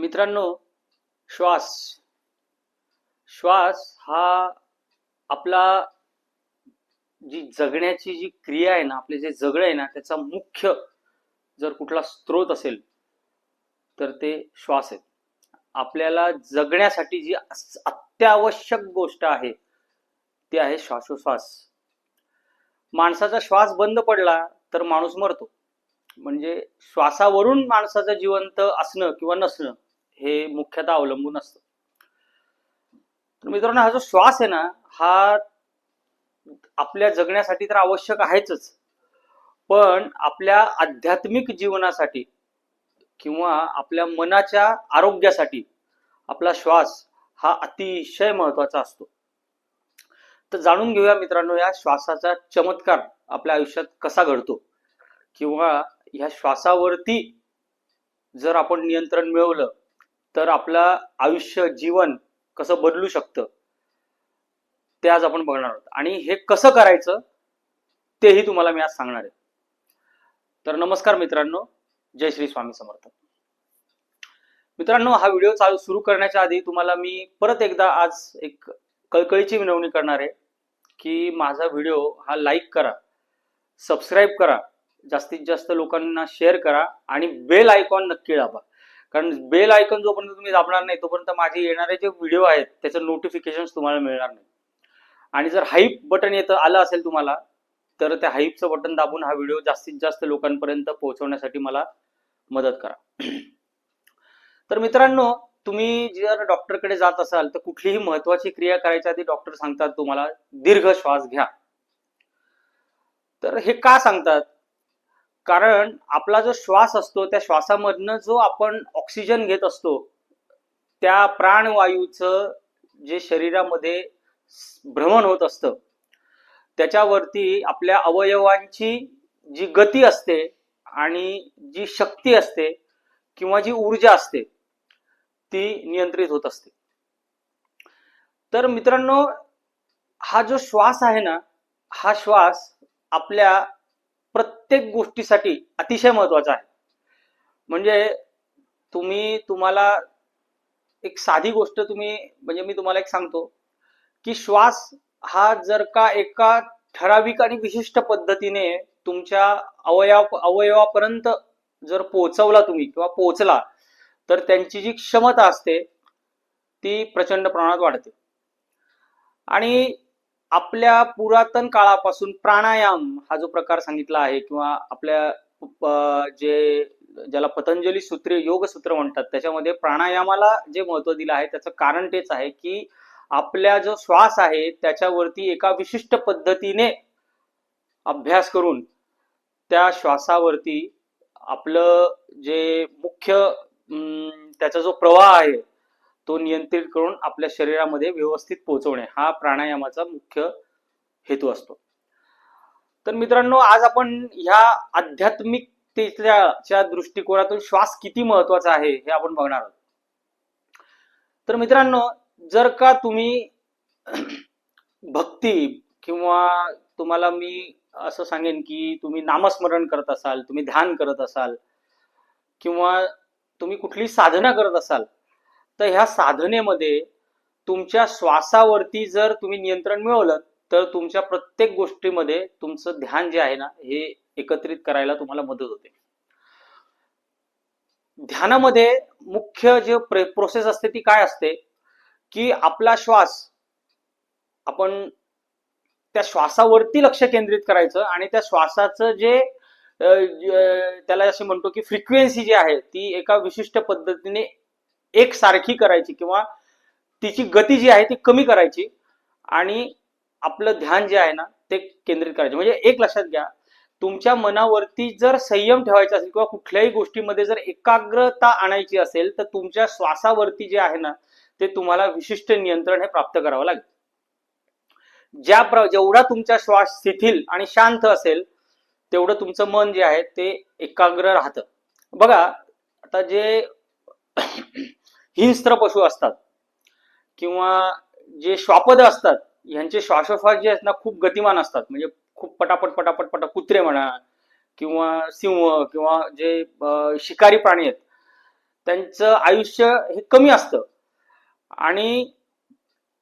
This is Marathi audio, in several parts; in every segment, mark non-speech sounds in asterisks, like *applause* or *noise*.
मित्रांनो श्वास. श्वास हा आपला जी जगण्याची जी क्रिया आहे ना आपले जे जगणं आहे ना त्याचा मुख्य जर कुठला स्रोत असेल तर ते श्वास आहे. आपल्याला जगण्यासाठी जी अत्यावश्यक गोष्ट आहे ती आहे श्वासोश्वास. माणसाचा श्वास बंद पडला तर माणूस मरतो. म्हणजे श्वासावरून माणसाचं जिवंत असणं किंवा नसणं हे मुख्यतः अवलंबून असतं. तर मित्रांनो हा जो श्वास आहे ना हा आपल्या जगण्यासाठी तर आवश्यक आहेच पण आपल्या आध्यात्मिक जीवनासाठी किंवा आपल्या मनाच्या आरोग्यासाठी आपला श्वास हा अतिशय महत्त्वाचा असतो. तर जाणून घेऊया मित्रांनो या श्वासाचा चमत्कार आपल्या आयुष्यात कसा घडतो? किंवा ह्या श्वासावरती जर आपण नियंत्रण मिळवलं तर आपलं आयुष्य जीवन कसं बदलू शकतं ते आज आपण बघणार आहोत. आणि हे कसं करायचं तेही तुम्हाला मी आज सांगणार आहे. तर नमस्कार मित्रांनो जय श्री स्वामी समर्थ. मित्रांनो हा व्हिडिओ चालू सुरू करण्याच्या आधी तुम्हाला मी परत एकदा आज एक कळकळीची विनवणी करणार आहे की माझा व्हिडिओ हा लाईक करा सबस्क्राईब करा जास्तीत जास्त लोकांना शेअर करा आणि बेल आयकॉन नक्की दाबा. कारण बेल आयकॉन जोपर्यंत तुम्ही दाबणार नाही तोपर्यंत माझे येणारे जे व्हिडिओ आहेत त्याचं नोटिफिकेशन तुम्हाला मिळणार नाही. आणि जर हाईप बटन येतं आलं असेल तुम्हाला तर त्या हाईपचं बटन दाबून हा व्हिडिओ जास्तीत जास्त लोकांपर्यंत पोहोचवण्यासाठी मला मदत करा. *clears throat* तर मित्रांनो तुम्ही जर डॉक्टरकडे जात असाल तर कुठलीही महत्वाची क्रिया करायच्या आधी डॉक्टर सांगतात तुम्हाला दीर्घ श्वास घ्या. तर हे का सांगतात? कारण आपला जो श्वास असतो त्या श्वासामधनं जो आपण ऑक्सिजन घेत असतो त्या प्राणवायूचं जे शरीरामध्ये भ्रमण होत असतं त्याच्यावरती आपल्या अवयवांची जी गती असते आणि जी शक्ती असते किंवा जी ऊर्जा असते ती नियंत्रित होत असते. तर मित्रांनो हा जो श्वास आहे ना हा श्वास आपल्या प्रत्येक गोष्टीसाठी अतिशय महत्त्वाचा आहे. म्हणजे तुम्ही तुम्हाला एक साधी गोष्ट तुम्ही म्हणजे मी तुम्हाला एक सांगतो की श्वास हा जर का एका ठराविक आणि विशिष्ट पद्धतीने तुमच्या अवयव अवयवापर्यंत जर पोहोचवला तुम्ही किंवा पोहोचला तर त्यांची जी क्षमता असते ती प्रचंड प्रमाणात वाढते. आणि आपल्या पुरातन काळापासून प्राणायाम हा जो प्रकार सांगितला आहे किंवा आपल्या जे ज्याला पतंजली सूत्रे योग सूत्र म्हणतात त्याच्यामध्ये प्राणायामाला जे महत्त्व दिलं आहे त्याचं कारण तेच आहे की आपल्या जो श्वास आहे त्याच्यावरती एका विशिष्ट पद्धतीने अभ्यास करून त्या श्वासावरती आपलं जे मुख्य त्याचा जो प्रवाह आहे तो नियंत्रित करून आपल्या शरीरामध्ये व्यवस्थित पोहोचवणे हा प्राणायामाचा मुख्य हेतू असतो. तर मित्रांनो आज आपण ह्या आध्यात्मिकतेच्या दृष्टिकोनातून श्वास किती महत्त्वाचा आहे हे आपण बघणार आहोत. तर मित्रांनो जर का तुम्ही *clears throat* भक्ती किंवा तुम्हाला मी असं सांगेन की तुम्ही नामस्मरण करत असाल तुम्ही ध्यान करत असाल किंवा तुम्ही कुठली साधना करत असाल तर ह्या साधनेमध्ये तुमच्या श्वासावरती जर तुम्ही नियंत्रण मिळवलं तर तुमच्या प्रत्येक गोष्टीमध्ये तुमचं ध्यान जे आहे ना हे एकत्रित करायला तुम्हाला मदत होते. ध्यानामध्ये मुख्य जे प्रोसेस असते ती काय असते? की आपला श्वास आपण त्या श्वासावरती लक्ष केंद्रित करायचं आणि त्या श्वासाचं जे त्याला असे म्हणतो की फ्रिक्वेन्सी जी आहे ती एका विशिष्ट पद्धतीने एकसारखी करायची किंवा तिची गती जी आहे ती कमी करायची आणि आपलं ध्यान जे आहे ना ते केंद्रित करायचे. म्हणजे एक लक्षात घ्या तुमच्या मनावरती जर संयम ठेवायचा असेल किंवा कुठल्याही गोष्टीमध्ये जर एकाग्रता आणायची असेल तर तुमच्या श्वासावरती जे आहे ना ते तुम्हाला विशिष्ट नियंत्रण हे प्राप्त करावं लागेल. ज्या प्र जेवढा तुमचा श्वास शिथिल आणि शांत असेल तेवढं तुमचं मन जे आहे ते एकाग्र राहतं. बघा आता जे हिंस्त्र पशु असतात. किंवा जे श्वापद असतात यांचे श्वासोश्वास जे आहेत ना खूप गतिमान असतात. म्हणजे खूप पटापट पटापट पटा कुत्रे म्हणा किंवा सिंह किंवा जे शिकारी प्राणी आहेत त्यांचं आयुष्य हे कमी असतं. आणि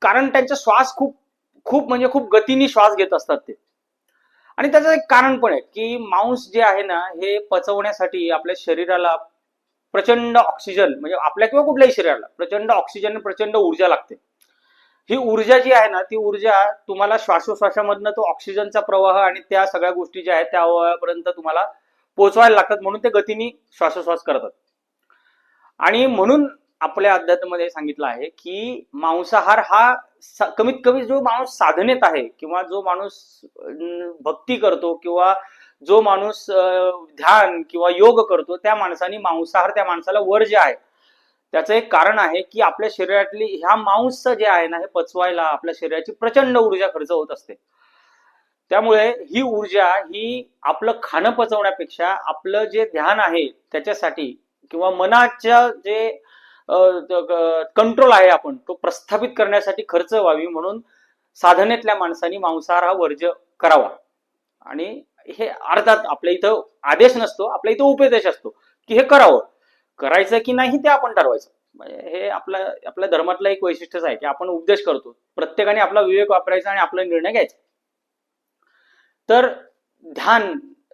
कारण त्यांचा श्वास खूप खूप म्हणजे खूप गतीने श्वास घेत असतात ते. आणि त्याचं एक कारण पण आहे की मांस जे आहे ना हे पचवण्यासाठी आपल्या शरीराला प्रचंड ऑक्सिजन म्हणजे आपल्या किंवा कुठल्याही शरीराला प्रचंड ऑक्सिजन आणि प्रचंड ऊर्जा लागते. ही ऊर्जा जी आहे ना ती ऊर्जा तुम्हाला श्वासोश्वासामधनं तो ऑक्सिजनचा प्रवाह आणि त्या सगळ्या गोष्टी ज्या आहेत त्या अवयवापर्यंत तुम्हाला पोहोचवायला लागतात म्हणून ते गतीने श्वासोश्वास करतात. आणि म्हणून आपल्या अध्यात्मामध्ये सांगितलं आहे की मांसाहार हा कमीत कमी जो माणूस साधनेत आहे किंवा जो माणूस भक्ती करतो किंवा जो माणूस ध्यान किंवा योग करतो त्या माणसाने मांसाहार त्या माणसाला वर्ज आहे त्याचं एक कारण आहे की आपल्या शरीरातली ह्या मांस जे आहे ना हे पचवायला आपल्या शरीराची प्रचंड ऊर्जा खर्च होत असते. त्यामुळे ही ऊर्जा ही आपलं खाणं पचवण्यापेक्षा आपलं जे ध्यान आहे त्याच्यासाठी किंवा मनाच्या जे कंट्रोल आहे आपण तो प्रस्थापित करण्यासाठी खर्च व्हावी म्हणून साधनेतल्या माणसांनी मांसाहार हा वर्ज करावा. आणि हे अर्थात आपल्या इथं आदेश नसतो आपल्या इथं उपदेश असतो की हे करावं. करायचं की नाही ते आपण ठरवायचं. म्हणजे हे आपल्या आपल्या धर्मातलं एक वैशिष्ट्यच आहे की आपण उपदेश करतो. प्रत्येकाने आपला विवेक वापरायचा आणि आपला निर्णय घ्यायचा. तर ध्यान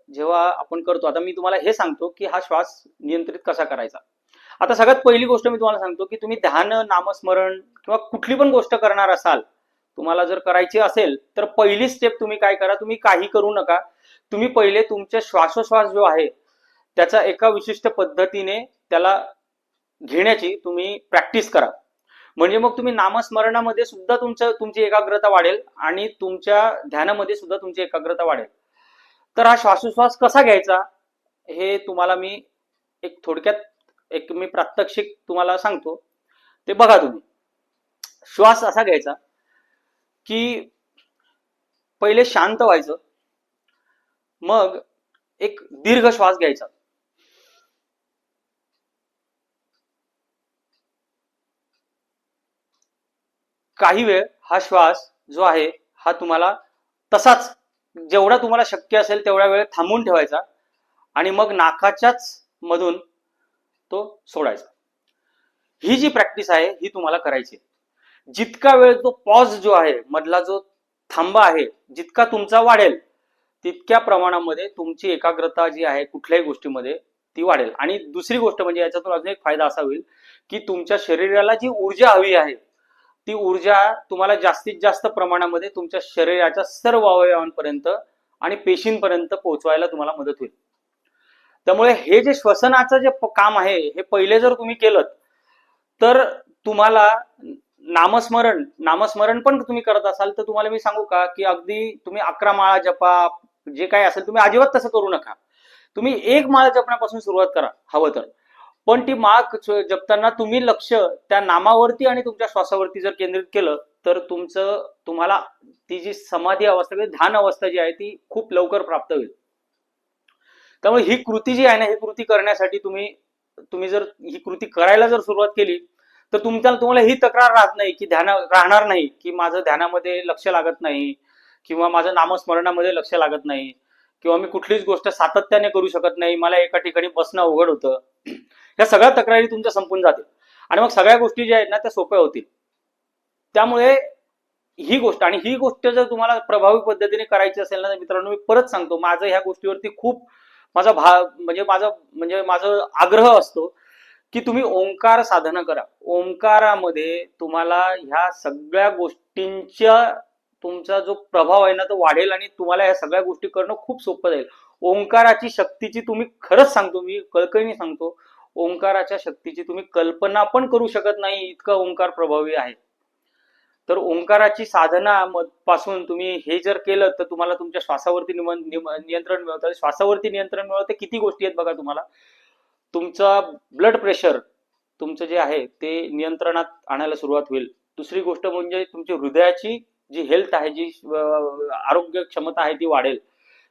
जेव्हा आपण करतो आता मी तुम्हाला हे सांगतो की हा श्वास नियंत्रित कसा करायचा. आता सगळ्यात पहिली गोष्ट मी तुम्हाला सांगतो की तुम्ही ध्यान नामस्मरण किंवा कुठली पण गोष्ट करणार असाल तुम्हाला जर करायची असेल तर पहिली स्टेप तुम्ही काय करा तुम्ही काही करू नका. तुम्ही पहिले तुमचा श्वासोश्वास जो आहे त्याचा एका विशिष्ट पद्धतीने त्याला घेण्याची तुम्ही प्रॅक्टिस करा. म्हणजे मग तुम्ही नामस्मरणामध्ये सुद्धा तुमचं तुमची एकाग्रता वाढेल आणि तुमच्या ध्यानामध्ये सुद्धा तुमची एकाग्रता वाढेल. तर हा श्वासोश्वास कसा घ्यायचा हे तुम्हाला मी एक थोडक्यात एक मी प्रात्यक्षिक तुम्हाला सांगतो. ते बघा तुम्ही. श्वास असा घ्यायचा की पहिले शांत व्हायचं. मग एक दीर्घ श्वास घ्यायचा. काही वेळ हा श्वास जो आहे हा तुम्हाला तसाच जेवढा तुम्हाला शक्य असेल तेवढा वेळ थांबून ठेवायचा आणि मग नाकाच्याच मधून तो सोडायचा. ही जी प्रॅक्टिस आहे ही तुम्हाला करायची आहे. जितका वेळ तो पॉज जो आहे मधला जो थांबा आहे जितका तुमचा वाढेल तितक्या प्रमाणामध्ये तुमची एकाग्रता जी आहे कुठल्याही गोष्टीमध्ये ती वाढेल. आणि दुसरी गोष्ट म्हणजे याच्यातून अजून एक फायदा असा होईल की तुमच्या शरीराला जी ऊर्जा हवी आहे ती ऊर्जा तुम्हाला जास्तीत जास्त प्रमाणामध्ये तुमच्या शरीराच्या सर्व अवयवांपर्यंत आणि पेशींपर्यंत पोहोचवायला तुम्हाला मदत होईल. त्यामुळे हे जे श्वसनाचं जे काम आहे हे पहिले जर तुम्ही केलं तर तुम्हाला नामस्मरण नामस्मरण पण तुम्ही करत असाल तर तुम्हाला मी सांगू का की अगदी तुम्ही अकरा माळा जपा जे काय असेल तुम्ही अजिबात तसं करू नका. तुम्ही एक माळा जपण्यापासून सुरुवात करा हवं तर. पण ती माळ जपताना तुम्ही लक्ष त्या नामावरती आणि तुमच्या श्वासावरती जर केंद्रित केलं तर तुमचं तुम्हाला ती जी समाधी अवस्था किंवा ध्यान अवस्था जी आहे ती खूप लवकर प्राप्त होईल. त्यामुळे ही कृती जी आहे ना ही कृती करण्यासाठी तुम्ही तुम्ही जर ही कृती करायला जर सुरुवात केली तर तुमच्या तुम्हाला ही तक्रार राहत नाही की ध्यान राहणार नाही की माझं ध्यानामध्ये लक्ष लागत नाही किंवा माझं नामस्मरणामध्ये लक्ष लागत नाही किंवा मी कुठलीच गोष्ट सातत्याने करू शकत नाही मला एका ठिकाणी बसणं अवघड होतं. *clears throat* या सगळ्या तक्रारी तुमच्या संपून जातील. आणि मग सगळ्या गोष्टी ज्या आहेत ना त्या सोप्या होतील. त्यामुळे ही गोष्ट आणि ही गोष्ट जर तुम्हाला प्रभावी पद्धतीने करायची असेल ना तर मित्रांनो मी परत सांगतो माझं ह्या गोष्टीवरती खूप माझा भा म्हणजे माझं म्हणजे माझा आग्रह असतो की तुम्ही ओंकार साधना करा. ओंकारामध्ये तुम्हाला ह्या सगळ्या गोष्टींच्या तुमचा जो प्रभाव आहे ना तो वाढेल आणि तुम्हाला ह्या सगळ्या गोष्टी करणं खूप सोपं जाईल. ओंकाराची शक्तीची तुम्ही खरंच सांगतो मी कळकळीने सांगतो ओंकाराच्या शक्तीची तुम्ही कल्पना पण करू शकत नाही इतका ओंकार प्रभावी आहे. तर ओंकाराची साधना पासून तुम्ही हे जर केलं तर तुम्हाला तुमच्या श्वासावरती नियंत्रण मिळवतं. श्वासावरती नियंत्रण मिळवतं किती गोष्टी आहेत बघा तुम्हाला. तुमचा ब्लड प्रेशर तुमचं जे आहे ते नियंत्रणात आणायला सुरुवात होईल. दुसरी गोष्ट म्हणजे तुमची हृदयाची जी हेल्थ आहे जी आरोग्य क्षमता आहे ती वाढेल.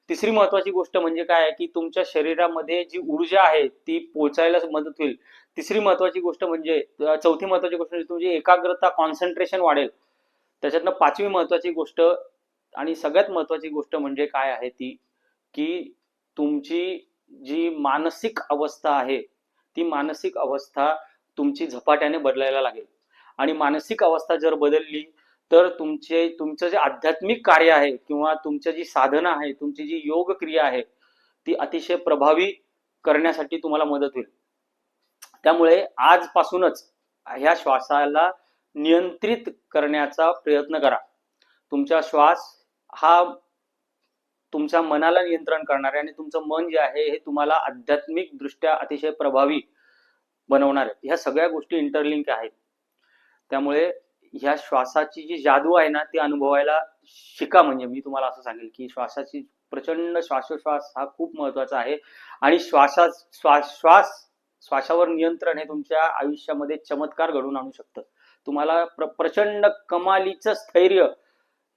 तिसरी महत्वाची गोष्ट म्हणजे काय आहे की तुमच्या शरीरामध्ये जी ऊर्जा आहे ती पोचायला मदत होईल. तिसरी महत्वाची गोष्ट म्हणजे चौथी महत्वाची गोष्ट म्हणजे तुमची एकाग्रता कॉन्सन्ट्रेशन वाढेल. त्याच्यातनं पाचवी महत्वाची गोष्ट आणि सगळ्यात महत्वाची गोष्ट म्हणजे काय आहे ती की तुमची जी मानसिक अवस्था आहे ती मानसिक अवस्था तुमची झपाट्याने बदलायला लागेल. आणि मानसिक अवस्था जर बदलली तर तुमचे तुमचं जे आध्यात्मिक कार्य आहे किंवा तुमचं जी साधना आहे तुमची जी योग क्रिया आहे ती अतिशय प्रभावी करण्यासाठी तुम्हाला मदत होईल. त्यामुळे आजपासूनच ह्या श्वासाला नियंत्रित करण्याचा प्रयत्न करा. तुमचा श्वास हा तुमच्या मनाला नियंत्रण करणारे आणि तुमचं मन जे आहे हे तुम्हाला आध्यात्मिक दृष्ट्या अतिशय प्रभावी बनवणार आहे ह्या सगळ्या गोष्टी इंटरलिंक आहेत. त्यामुळे ह्या श्वासाची जी जादू आहे ना ती अनुभवायला शिका म्हणजे मी तुम्हाला असं सांगेल की श्वासाची प्रचंड श्वासोश्वास हा खूप महत्त्वाचा आहे. आणि श्वासा श्वास श्वास श्वासावर नियंत्रण हे तुमच्या आयुष्यामध्ये चमत्कार घडवून आणू शकतं. तुम्हाला प्र प्रचंड कमालीचं स्थैर्य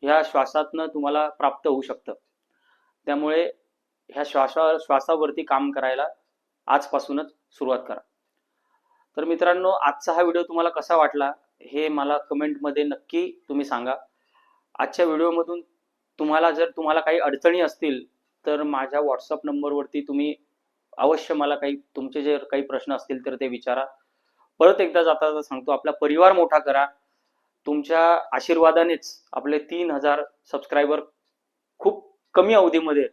ह्या श्वासातनं तुम्हाला प्राप्त होऊ शकतं. त्यामुळे ह्या श्वासा श्वासावरती काम करायला आजपासूनच सुरुवात करा. तर मित्रांनो आजचा हा व्हिडिओ तुम्हाला कसा वाटला हे मला कमेंटमध्ये नक्की तुम्ही सांगा. आजच्या व्हिडिओमधून तुम्हाला जर तुम्हाला काही अडचणी असतील तर माझ्या व्हॉट्सअप नंबरवरती तुम्ही अवश्य मला काही तुमचे जे काही प्रश्न असतील तर ते विचारा. परत एकदा जाता जाता सांगतो आपला परिवार मोठा करा. तुमच्या आशीर्वादानेच आपले तीन हजार सबस्क्रायबर कमी अवधीमध्ये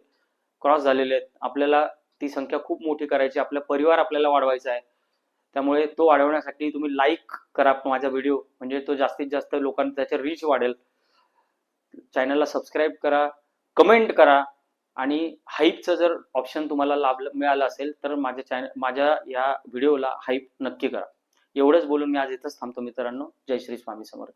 क्रॉस झालेले आहेत. आपल्याला ती संख्या खूप मोठी करायची आपला परिवार आपल्याला वाढवायचा आहे. त्यामुळे तो वाढवण्यासाठी तुम्ही लाईक करा माझा व्हिडिओ म्हणजे तो जास्तीत जास्त लोकांना त्याचे रीच वाढेल. चॅनलला सबस्क्राईब करा कमेंट करा आणि हाईपचं जर ऑप्शन तुम्हाला लाभ मिळालं असेल तर माझ्या चॅनल माझ्या या व्हिडिओला हाईप नक्की करा. एवढंच बोलून मी आज इथंच थांबतो मित्रांनो. जय श्री स्वामी समर्थ.